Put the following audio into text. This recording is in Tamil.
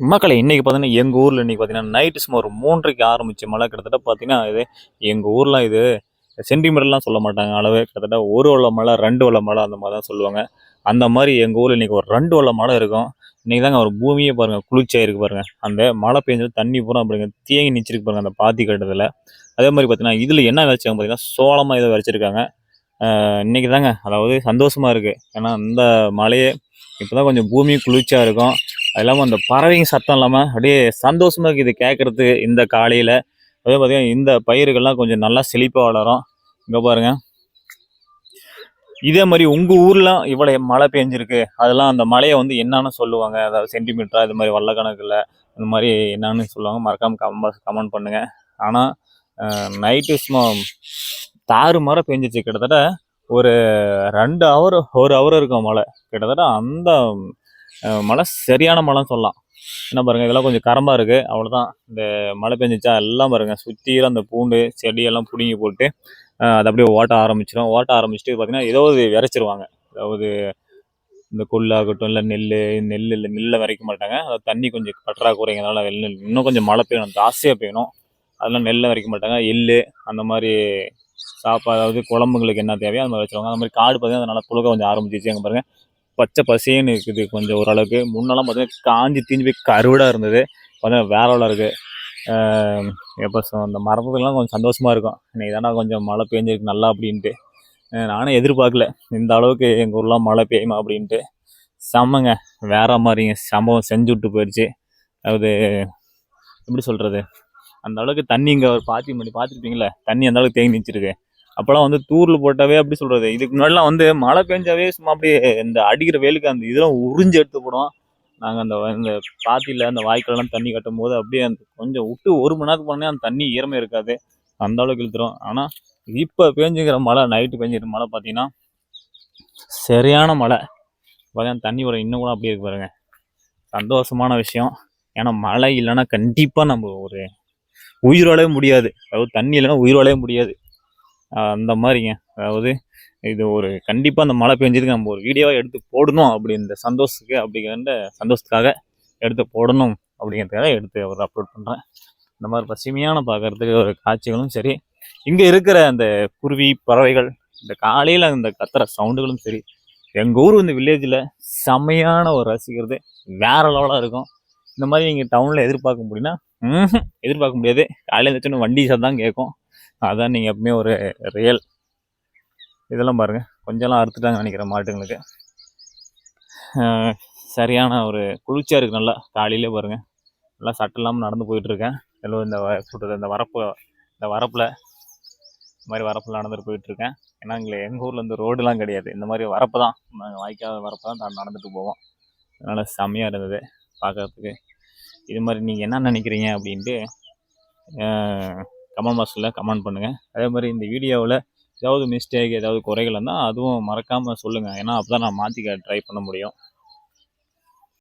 மக்களை இன்றைக்கி பார்த்தீங்கன்னா எங்கள் ஊரில் இன்றைக்கி பார்த்தீங்கன்னா நைட்டு சும்மா ஒரு மூன்றைக்கு ஆரம்பிச்சு மழை கிட்டத்தட்ட பார்த்தீங்கன்னா இது எங்கள் ஊர்லாம் இது சென்டிமீட்டர்லாம் சொல்ல மாட்டாங்க. அளவு கிட்டத்தட்ட ஒரு வள்ள மழை ரெண்டு வள்ள மழை அந்த மாதிரி தான் சொல்லுவாங்க. அந்த மாதிரி எங்கள் ஊரில் இன்றைக்கி ஒரு ரெண்டு வள்ள மழை இருக்கும். இன்றைக்கி தாங்க ஒரு பூமியே பாருங்கள் குளிர்ச்சியாயிருக்கு பாருங்கள் அந்த மழை பெஞ்சது தண்ணி பூரா அப்படிங்க தேங்கி நிச்சிருக்கு பாருங்கள் அந்த பாத்தி கட்டத்தில். அதே மாதிரி பார்த்தீங்கன்னா இதில் என்ன விதைச்சாங்க பார்த்தீங்கன்னா சோளமாக ஏதோ விளைச்சிருக்காங்க இன்றைக்கி தாங்க அதாவது சந்தோஷமாக இருக்குது ஏன்னா இந்த மழையே இப்போ தான் கொஞ்சம் பூமி குளிர்ச்சியாக இருக்கும். அது இல்லாமல் அந்த பறவைங்க சத்தம் இல்லாமல் அப்படியே சந்தோஷமாக இருக்குது கேட்குறதுக்கு இந்த காலையில். அதே பார்த்தீங்கன்னா இந்த பயிர்கள்லாம் கொஞ்சம் நல்லா செழிப்பாக வளரும். இங்கே பாருங்க. இதே மாதிரி உங்கள் ஊரில் இவ்வளோ மழை பெஞ்சிருக்கு. அதெல்லாம் அந்த மழையை வந்து என்னன்னு சொல்லுவாங்க. அதாவது சென்டிமீட்டரா இது மாதிரி வள்ளக்கணக்கில் இந்த மாதிரி என்னன்னு சொல்லுவாங்க. மறக்காமல் கம்ப கமெண்ட் பண்ணுங்கள் ஆனால் நைட்டு சும்மா தாறு மழை பெஞ்சிச்சு. கிட்டத்தட்ட ஒரு ரெண்டு ஹவர் ஒரு ஹவர் இருக்கும் மழை. கிட்டத்தட்ட அந்த மழை சரியான மழைன்னு சொல்லலாம். என்ன பாருங்க இதெல்லாம் கொஞ்சம் கரமாக இருக்குது அவ்வளோதான் இந்த மழை பெஞ்சிச்சா எல்லாம் பாருங்க சுற்றிலும் அந்த பூண்டு செடியெல்லாம் பிடுங்கி போட்டு அதை அது அப்படியே ஓட்ட ஆரம்பிச்சிடும் ஓட்ட ஆரம்பிச்சுட்டு பார்த்தீங்கன்னா ஏதோ ஒரு விரைச்சிருவாங்க. அதாவது இந்த கொள்ளாகட்டும் இல்லை நெல் நெல் இல்லை நெல்லை விரைக்க மாட்டாங்க. அதாவது தண்ணி கொஞ்சம் பற்றாக்குறைங்கிறனால நெல் இன்னும் கொஞ்சம் மழை பெய்யணும். ஜாஸ்தியாக பெய்யணும். அதெல்லாம் நெல்லை விரைக்க மாட்டாங்க. எள் அந்த மாதிரி சாப்பாடு அதாவது குழம்புங்களுக்கு என்ன தேவையோ அந்த மாதிரி வச்சுருவாங்க. அந்த மாதிரி காடு பார்த்தீங்கன்னா அதனால் புழுக்க கொஞ்சம் ஆரம்பிச்சிச்சு அங்கே பாருங்க பச்சை பசேன்னு இருக்குது கொஞ்சம் ஓரளவுக்கு. முன்னெல்லாம் பார்த்தீங்கன்னா காஞ்சி தீஞ்சு போய் கருவடாக இருந்தது. பார்த்தீங்கன்னா வேற லெவலில் இருக்குது எப்போ அந்த மரத்துக்கெல்லாம் கொஞ்சம் சந்தோஷமாக இருக்கும். இன்னைக்கு தானே கொஞ்சம் மழை பெஞ்சிருக்கு நல்லா அப்படின்ட்டு. நானும் எதிர்பார்க்கல. இந்த அளவுக்கு எங்கள் ஊர்லாம் மழை பெய்யுமா அப்படின்ட்டு. செம்மங்க. வேற மாதிரிங்க. சம்பவம் செஞ்சு விட்டு போயிடுச்சு அது எப்படி சொல்கிறது அந்த அளவுக்கு தண்ணி இங்கே ஒரு பாத்தி பண்ணி பார்த்துருப்பீங்களே தண்ணி அந்த அளவுக்கு தேங்கி நிச்சிருக்கு அப்போல்லாம் வந்து தூரில் போட்டாவே அப்படி சொல்கிறது இதுக்கு முன்னாடிலாம் வந்து மழை பெஞ்சாவே சும்மா அப்படியே இந்த அடிக்கிற வெயிலுக்கு அந்த இதெல்லாம் உறிஞ்சு எடுத்து போடும் நாங்கள் அந்த இந்த பாத்தியில் அந்த வாய்க்காலெலாம் தண்ணி கட்டும் போது அப்படியே அந்த கொஞ்சம் விட்டு ஒரு மணி நேரத்துக்கு போனே அந்த தண்ணி ஈரமே இருக்காது. அந்த அளவுக்கு இழுத்துரும். ஆனால் இப்போ பேஞ்சுங்கிற மழை நைட்டு பெஞ்சுக்கிற மழை பார்த்தீங்கன்னா சரியான மழை. பார்த்தீங்கன்னா தண்ணி வர இன்னும் கூட அப்படியே இருக்கு பாருங்க. சந்தோஷமான விஷயம். ஏன்னா மழை இல்லைன்னா கண்டிப்பாக நம்ம ஒரு உயிர் வாழவே முடியாது. அதாவது தண்ணி இல்லைன்னா உயிர் வாழவே முடியாது. அந்த மாதிரிங்க. அதாவது இது ஒரு கண்டிப்பாக அந்த மழை பெஞ்சதுக்கு நம்ம ஒரு வீடியோவாக எடுத்து போடணும் அப்படி இந்த சந்தோஷத்துக்கு அப்படிங்கிற சந்தோஷத்துக்காக எடுத்து போடணும் அப்படிங்கிறதுக்காக எடுத்து அவர் அப்லோட் பண்ணுறேன் இந்த மாதிரி பசுமையான பார்க்கறதுக்கு ஒரு காட்சிகளும் சரி இங்கே இருக்கிற அந்த குருவி பறவைகள் இந்த காலையில் அந்த கத்துற சவுண்டுகளும் சரி எங்கள் ஊர் இந்த வில்லேஜில் செமையான ஒரு ரசிக்கிறது வேற லெவலாக இருக்கும். இந்த மாதிரி நீங்கள் டவுனில் எதிர்பார்க்க முடியும்னா எதிர்பார்க்க முடியாது. காலையில் எழுந்திரிச்சோன்னு வண்டி சத்தம் கேட்கும். அதான் நீங்கள் எப்பவுமே ஒரு ரியல் இதெல்லாம் பாருங்கள் கொஞ்சம்லாம் அறுத்துட்டாங்க நினைக்கிறேன் மாட்டுங்களுக்கு. சரியான ஒரு குளிர்ச்சியாக இருக்குது நல்லா. காலையிலே பாருங்கள் நல்லா சட்டை இல்லாமல் நடந்து போயிட்டுருக்கேன் எல்லோரும் இந்த வ- இந்த வரப்பு இந்த வரப்பில் இந்த மாதிரி வரப்பில் நடந்துட்டு போயிட்டுருக்கேன் ஏன்னா இங்கே எங்கள் ஊரில் இந்த ரோடுலாம் கிடையாது. இந்த மாதிரி வரப்பு தான். நாங்கள் வாய்க்காத வரப்பு தான் நான் நடந்துட்டு போவோம். அதனால் செம்மையாக இருந்தது பார்க்குறதுக்கு இது மாதிரி நீங்கள் என்ன நினைக்கிறீங்க அப்படின்ட்டு கமெண்ட் பாக்ஸில் கமெண்ட் பண்ணுங்கள் அதே மாதிரி இந்த வீடியோவில் ஏதாவது மிஸ்டேக் ஏதாவது குறைகள் இருந்தால் அதுவும் மறக்காமல் சொல்லுங்கள் ஏன்னா அப்போ தான் நான் மாற்றிக்க ட்ரை பண்ண முடியும்.